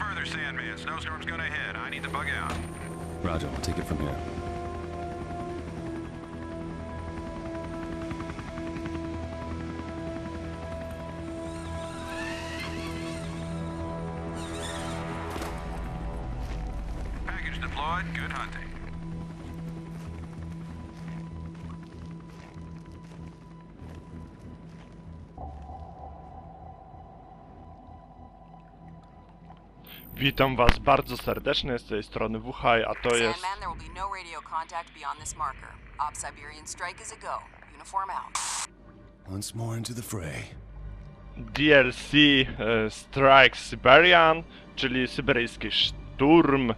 further, Sandman. Snowstorm's gonna hit. I need to bug out. Roger, we'll take it from here. Witam was bardzo serdecznie z tej strony Wuchaj, a to jest Sandman, there will be no radio contact beyond this marker. Op Siberian strike is a go. Uniform out. Once more into the fray. DLC e, Strike Siberian, czyli syberyjski szturm. E,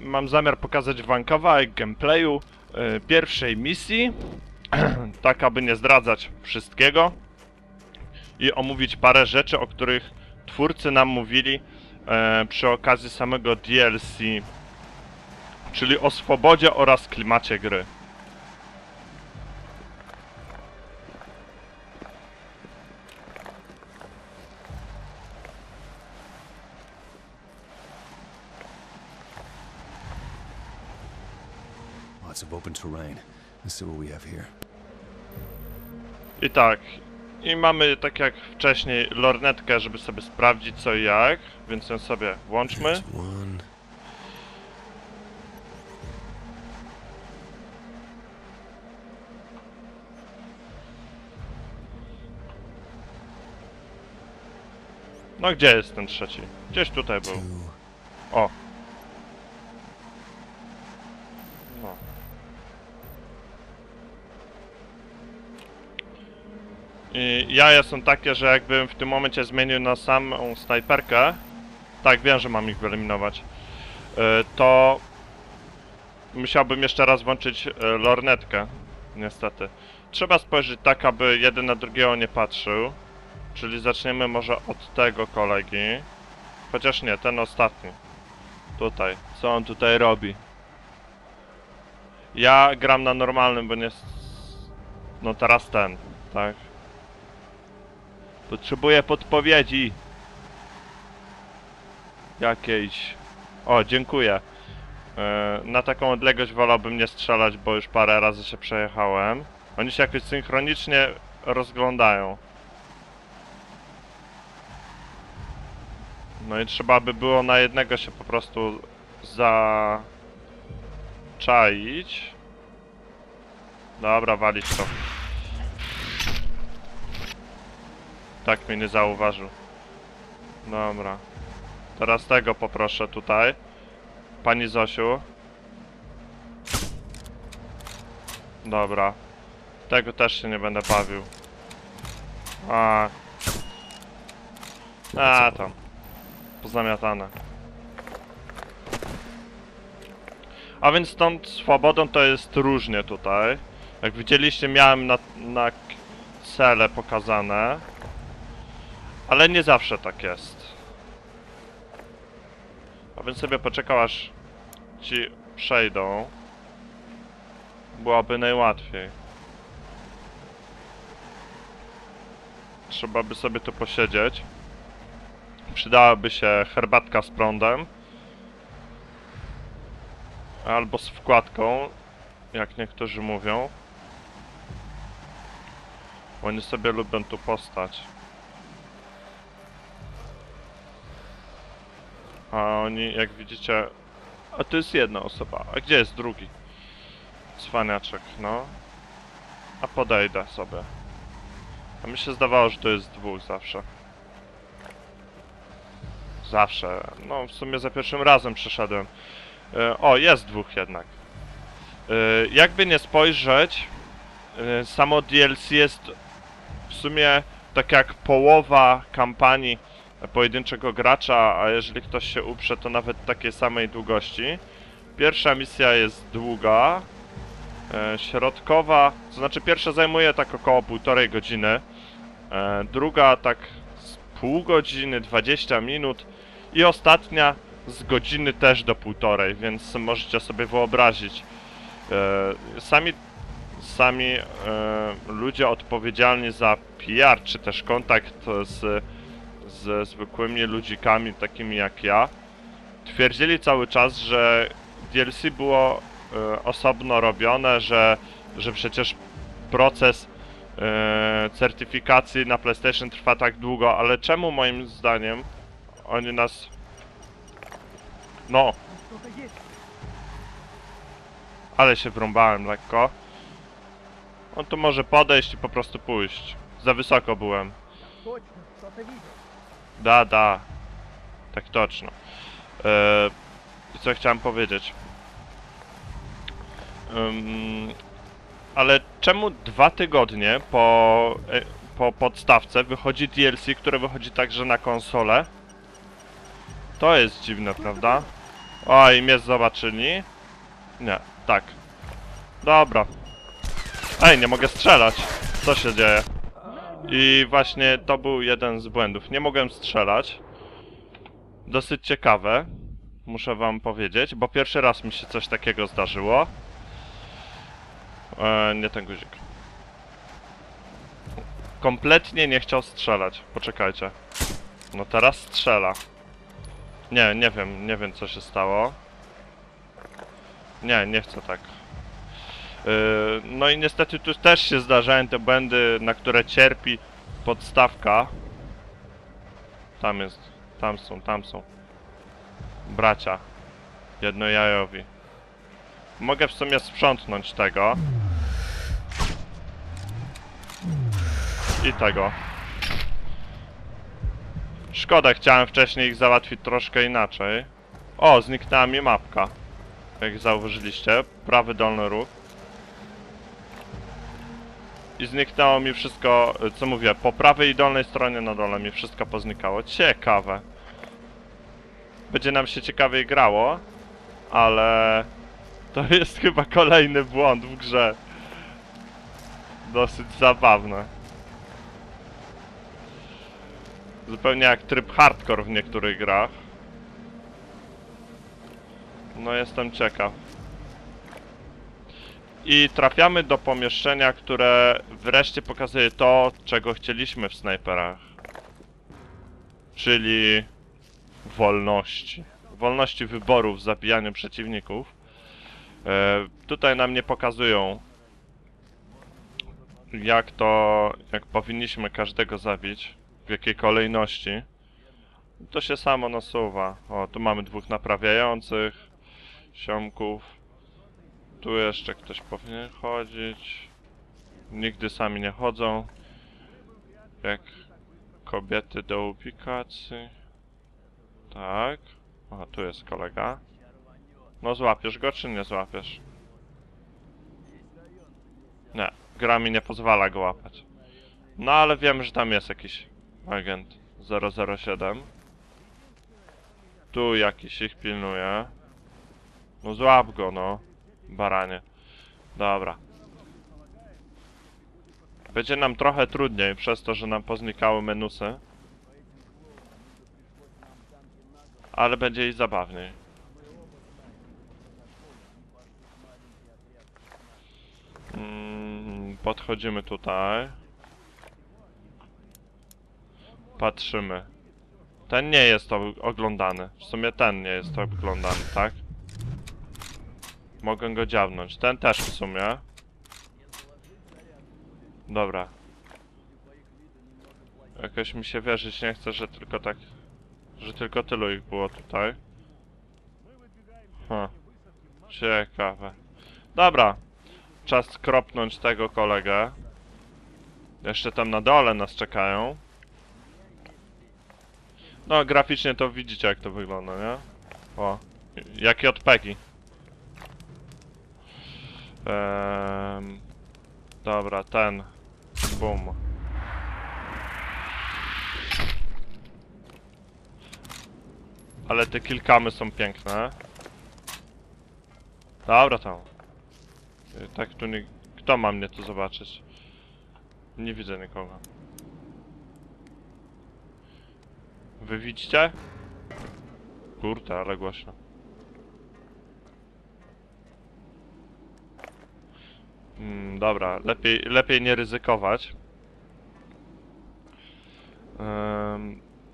Mam zamiar pokazać wam kawałek gameplayu e, pierwszej misji, tak aby nie zdradzać wszystkiego i omówić parę rzeczy, o których twórcy nam mówili e, przy okazji samego DLC, czyli o swobodzie oraz klimacie gry. Lots of open terrain. Let's see what we have here. I tak. I mamy, tak jak wcześniej, lornetkę, żeby sobie sprawdzić co i jak, więc ją sobie włączmy. No gdzie jest ten trzeci? Gdzieś tutaj był. O. No. I jaja są takie, że jakbym w tym momencie zmienił na samą snajperkę, tak wiem, że mam ich wyeliminować, y, to musiałbym jeszcze raz włączyć y, lornetkę, niestety. Trzeba spojrzeć tak, aby jeden na drugiego nie patrzył, czyli zaczniemy może od tego kolegi. Chociaż nie, ten ostatni. Tutaj. Co on tutaj robi? Ja gram na normalnym, bo nie... No teraz ten, tak? Potrzebuję podpowiedzi. Jakiejś. O, dziękuję. E, na taką odległość wolałbym nie strzelać, bo już parę razy się przejechałem. Oni się jakoś synchronicznie rozglądają. No i trzeba by było na jednego się po prostu zaczaić. Dobra, walić to. Tak mnie nie zauważył. Dobra. Teraz tego poproszę tutaj. Pani Zosiu. Dobra. Tego też się nie będę bawił. A. A tam. Pozamiatane. A więc tą swobodą to jest różnie tutaj. Jak widzieliście miałem na, na cele pokazane. Ale nie zawsze tak jest. A więc sobie poczekał aż ci przejdą. Byłoby najłatwiej. Trzeba by sobie tu posiedzieć. Przydałaby się herbatka z prądem. Albo z wkładką, jak niektórzy mówią. Oni sobie lubią tu postać. A oni, jak widzicie... A to jest jedna osoba. A gdzie jest drugi? Cwaniaczek, no. A podejdę sobie. A mi się zdawało, że to jest dwóch zawsze. Zawsze. No, w sumie za pierwszym razem przeszedłem. E, O, jest dwóch jednak. E, Jakby nie spojrzeć, e, samo DLC jest w sumie tak jak połowa kampanii pojedynczego gracza, a jeżeli ktoś się uprze, to nawet takiej samej długości. Pierwsza misja jest długa, e, środkowa, to znaczy pierwsza zajmuje tak około półtorej godziny, e, druga tak z pół godziny, 20 minut i ostatnia z godziny też do półtorej, więc możecie sobie wyobrazić. E, sami sami ludzie odpowiedzialni za PR, czy też kontakt z ze zwykłymi ludzikami takimi jak ja, twierdzili cały czas, że DLC było e, osobno robione, że, że przecież proces e, certyfikacji na PlayStation trwa tak długo, ale czemu moim zdaniem oni nas... No! Ale się wrąbałem lekko. On tu może podejść i po prostu pójść. Za wysoko byłem. Da, da. Tak toczno. I co chciałem powiedzieć? Ale czemu dwa tygodnie po, e, po podstawce wychodzi DLC, które wychodzi także na konsolę? To jest dziwne, prawda? Oj, mnie zobaczyli. Nie, tak. Dobra. Ej, nie mogę strzelać. Co się dzieje? I właśnie to był jeden z błędów. Nie mogłem strzelać. Dosyć ciekawe, muszę wam powiedzieć, bo pierwszy raz mi się coś takiego zdarzyło. E, nie ten guzik. Kompletnie nie chciał strzelać. Poczekajcie. No teraz strzela. Nie, nie wiem, nie wiem co się stało. Nie, nie chcę tak. Yy, No i niestety tu też się zdarzają te błędy, na które cierpi podstawka. Tam jest, tam są, tam są. Bracia. Jednojajowi. Mogę w sumie sprzątnąć tego. I tego. Szkoda, chciałem wcześniej ich załatwić troszkę inaczej. O, zniknęła mi mapka. Jak zauważyliście, prawy dolny róg. I zniknęło mi wszystko, y, co mówię, po prawej i dolnej stronie na dole mi wszystko poznikało. Ciekawe. Będzie nam się ciekawiej grało, ale to jest chyba kolejny błąd w grze. Dosyć zabawne. Zupełnie jak tryb hardcore w niektórych grach. No jestem ciekaw. I trafiamy do pomieszczenia, które wreszcie pokazuje to, czego chcieliśmy w snajperach. Czyli wolności. Wolności wyboru w zabijaniu przeciwników. E, tutaj nam nie pokazują jak to, jak powinniśmy każdego zabić, w jakiej kolejności. To się samo nasuwa. O, tu mamy dwóch naprawiających, siomków. Tu jeszcze ktoś powinien chodzić. Nigdy sami nie chodzą. Jak kobiety do ubikacji. Tak. O, tu jest kolega. No złapiesz go, czy nie złapiesz? Nie, gra mi nie pozwala go łapać. No ale wiem, że tam jest jakiś agent 007. Tu jakiś ich pilnuje. No złap go, no. Baranie. Dobra. Będzie nam trochę trudniej przez to, że nam poznikały menusy. Ale będzie i zabawniej. Mm, podchodzimy tutaj. Patrzymy. Ten nie jest oglądany. W sumie ten nie jest oglądany, tak? Mogę go dziabnąć. Ten też w sumie. Dobra. Jakoś mi się wierzyć nie chce, że tylko tak... Że tylko tylu ich było tutaj. Ha. Ciekawe. Dobra. Czas kropnąć tego kolegę. Jeszcze tam na dole nas czekają. No, graficznie to widzicie jak to wygląda, nie? O, jakie odpegi. Ehm, dobra, ten. Boom. Ale te kilkamy są piękne. Dobra, tam. Y, Tak tu nie... Kto ma mnie tu zobaczyć? Nie widzę nikogo. Wy widzicie? Kurde, ale głośno. Mm, dobra, lepiej, lepiej nie ryzykować.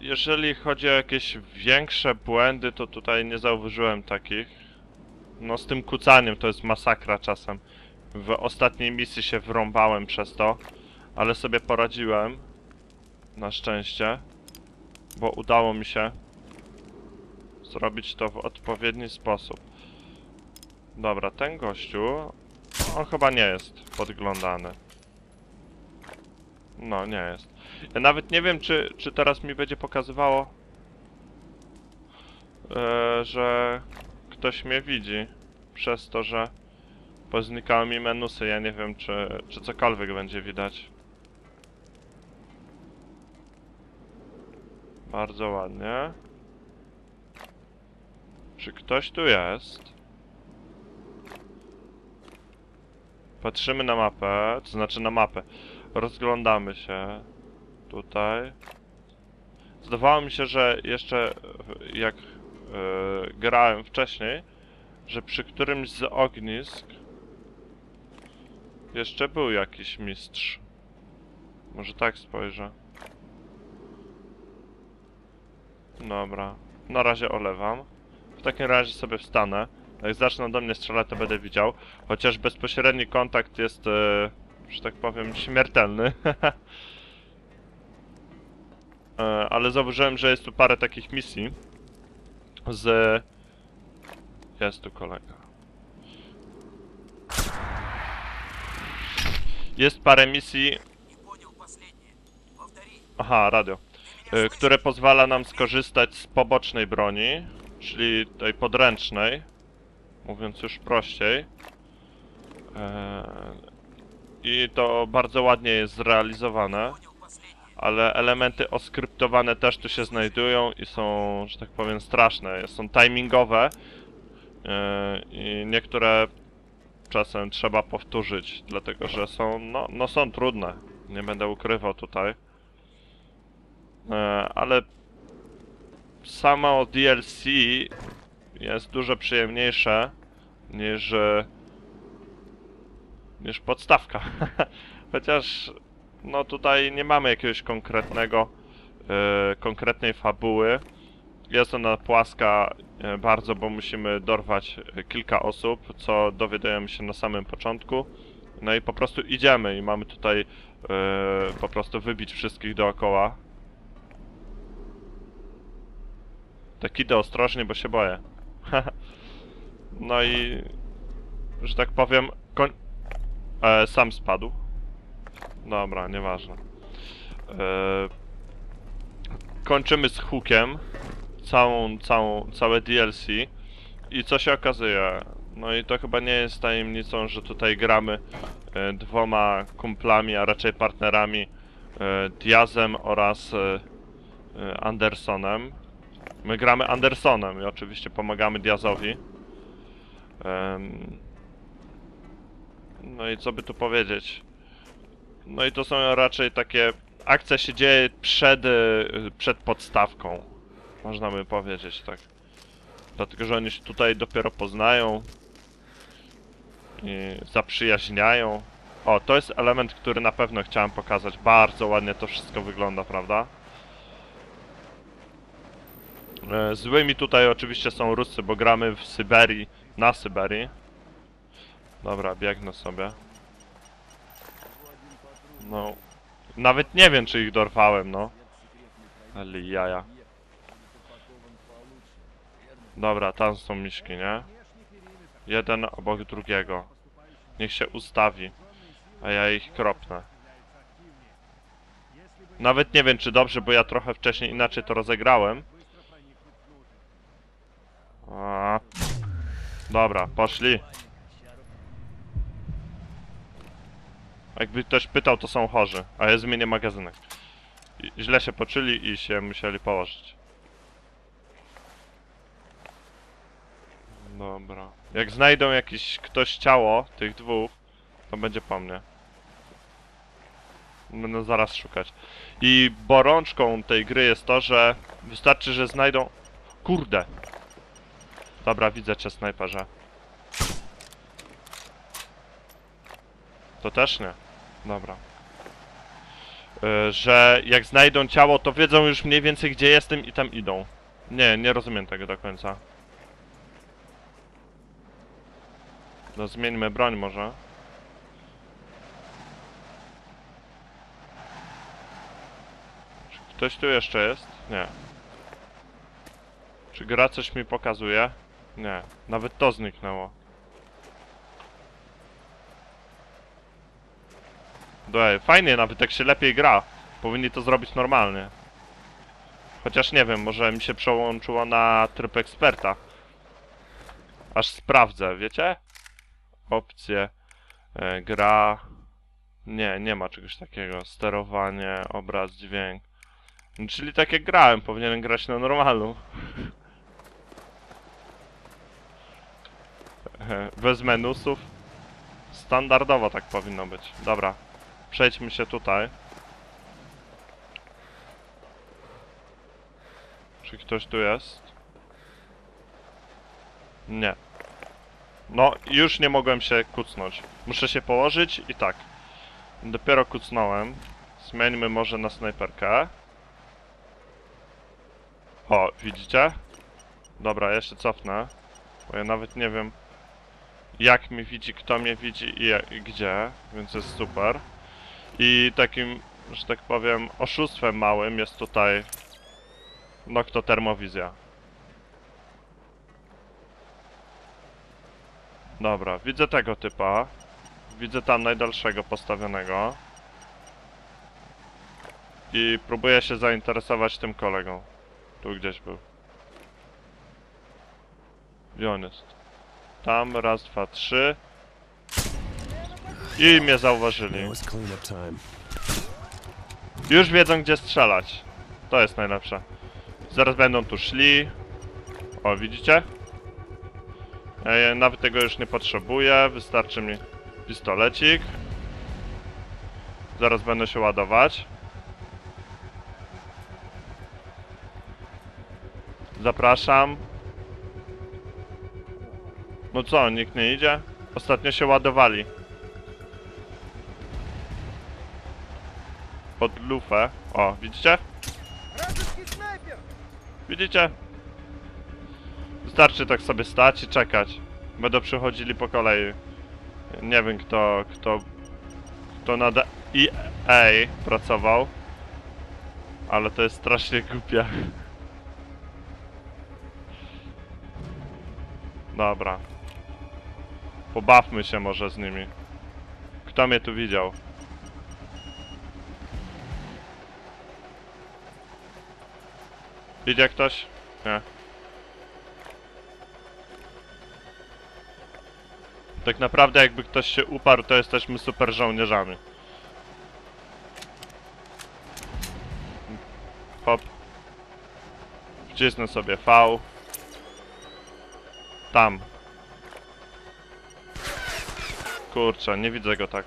I jeżeli chodzi o jakieś większe błędy, to tutaj nie zauważyłem takich. No z tym kucaniem to jest masakra czasem. W ostatniej misji się wrąbałem przez to, ale sobie poradziłem. Na szczęście. Bo udało mi się zrobić to w odpowiedni sposób. Dobra, ten gościu... On chyba nie jest podglądany. No, nie jest. Ja nawet nie wiem, czy, czy teraz mi będzie pokazywało, e, że ktoś mnie widzi. Przez to, że poznikały mi menusy. Ja nie wiem, czy, czy cokolwiek będzie widać. Bardzo ładnie. Czy ktoś tu jest? Patrzymy na mapę, to znaczy na mapę. Rozglądamy się tutaj. Zdawało mi się, że jeszcze e, jak e, grałem wcześniej, że przy którymś z ognisk jeszcze był jakiś mistrz. Może tak spojrzę. Dobra. Na razie olewam. W takim razie sobie wstanę. Jak zaczną do mnie strzelać, to będę widział. Chociaż bezpośredni kontakt jest, e, że tak powiem, śmiertelny. e, ale zauważyłem, że jest tu parę takich misji. Z... Jest tu kolega. Jest parę misji... Aha, radio. E, które pozwala nam skorzystać z pobocznej broni, czyli tej podręcznej, mówiąc już prościej. E, I to bardzo ładnie jest zrealizowane, ale elementy oskryptowane też tu się znajdują i są, że tak powiem, straszne. Są timingowe e, i niektóre czasem trzeba powtórzyć, dlatego że są, no, no są trudne. Nie będę ukrywał tutaj. E, ale samo DLC jest dużo przyjemniejsze niż e, niż podstawka. Chociaż no tutaj nie mamy jakiegoś konkretnego e, konkretnej fabuły. Jest ona płaska e, bardzo, bo musimy dorwać kilka osób, co dowiadujemy się na samym początku. No i po prostu idziemy i mamy tutaj e, po prostu wybić wszystkich dookoła. Tak idę ostrożnie, bo się boję. no i... Że tak powiem... Koń... E, sam spadł. Dobra, nieważne. E, kończymy z hookiem. Całą, całą, całe DLC. I co się okazuje? No i to chyba nie jest tajemnicą, że tutaj gramy e, dwoma kumplami, a raczej partnerami. E, Diazem oraz e, e, Andersonem. My gramy Andersonem i oczywiście pomagamy Diazowi. Em, no i co by tu powiedzieć? No i to są raczej takie... Akcja się dzieje przed, e, przed podstawką. Można by powiedzieć, tak. Dlatego, że oni się tutaj dopiero poznają. I zaprzyjaźniają. O, to jest element, który na pewno chciałem pokazać. Bardzo ładnie to wszystko wygląda, prawda? E, Złymi tutaj oczywiście są Ruscy, bo gramy w Syberii, na Syberii. Dobra, biegnę sobie. No, nawet nie wiem, czy ich dorwałem, no. Ale jaja. Dobra, tam są miśki, nie? Jeden obok drugiego. Niech się ustawi, a ja ich kropnę. Nawet nie wiem, czy dobrze, bo ja trochę wcześniej inaczej to rozegrałem. A. Dobra, poszli. Jakby ktoś pytał, to są chorzy, a ja zmienię magazynek. I źle się poczuli i się musieli położyć. Dobra. Jak znajdą jakiś ktoś ciało tych dwóch, to będzie po mnie. Będę zaraz szukać. I borączką tej gry jest to, że wystarczy, że znajdą... Kurde! Dobra, widzę cię, snajperze. To też nie. Dobra. Y, że jak znajdą ciało, to wiedzą już mniej więcej gdzie jestem i tam idą. Nie, nie rozumiem tego do końca. No zmieńmy broń może. Czy ktoś tu jeszcze jest? Nie. Czy gra coś mi pokazuje? Nie. Nawet to zniknęło. Daj, fajnie, nawet jak się lepiej gra. Powinni to zrobić normalnie. Chociaż nie wiem, może mi się przełączyło na tryb eksperta. Aż sprawdzę, wiecie? Opcje. E, gra. Nie, nie ma czegoś takiego. Sterowanie, obraz, dźwięk. Czyli tak jak grałem, powinienem grać na normalu. Bez menusów. Standardowo tak powinno być. Dobra. Przejdźmy się tutaj. Czy ktoś tu jest? Nie. No, już nie mogłem się kucnąć. Muszę się położyć i tak. Dopiero kucnąłem. Zmieńmy może na snajperkę. O, widzicie? Dobra, ja się cofnę. Bo ja nawet nie wiem jak mnie widzi, kto mnie widzi i, jak, i gdzie, więc jest super. I takim, że tak powiem, oszustwem małym jest tutaj noktotermowizja. Dobra, widzę tego typa. Widzę tam najdalszego postawionego. I próbuję się zainteresować tym kolegą. Tu gdzieś był. Gdzie on jest? Tam, raz, dwa, trzy. I mnie zauważyli. Już wiedzą gdzie strzelać. To jest najlepsze. Zaraz będą tu szli. O, widzicie? Ja nawet tego już nie potrzebuję. Wystarczy mi pistolecik. Zaraz będę się ładować. Zapraszam. No co, nikt nie idzie? Ostatnio się ładowali. Pod lufę. O, widzicie? Widzicie? Wystarczy tak sobie stać i czekać. Będą przychodzili po kolei. Nie wiem kto, kto, kto na EA pracował. Ale to jest strasznie głupie. Dobra. Pobawmy się może z nimi. Kto mnie tu widział? Idzie ktoś? Nie. Tak naprawdę jakby ktoś się uparł, to jesteśmy super żołnierzami. Hop. Wcisnę sobie V. Tam. Kurczę, nie widzę go tak.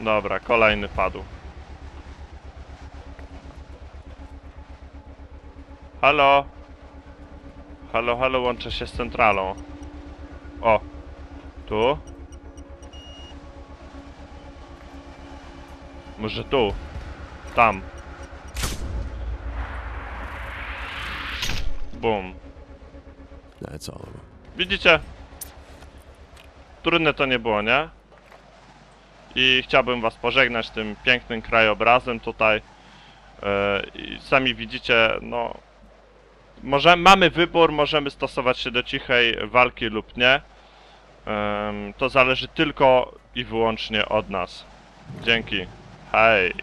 Dobra, kolejny padł. Halo? Halo, halo, łączę się z centralą. O! Tu? Może tu? Tam. Bum. That's all of them. Widzicie? Trudne to nie było, nie? I chciałbym was pożegnać tym pięknym krajobrazem tutaj. I sami widzicie, no... Może, mamy wybór, możemy stosować się do cichej walki lub nie. Em, to zależy tylko i wyłącznie od nas. Dzięki. Hej.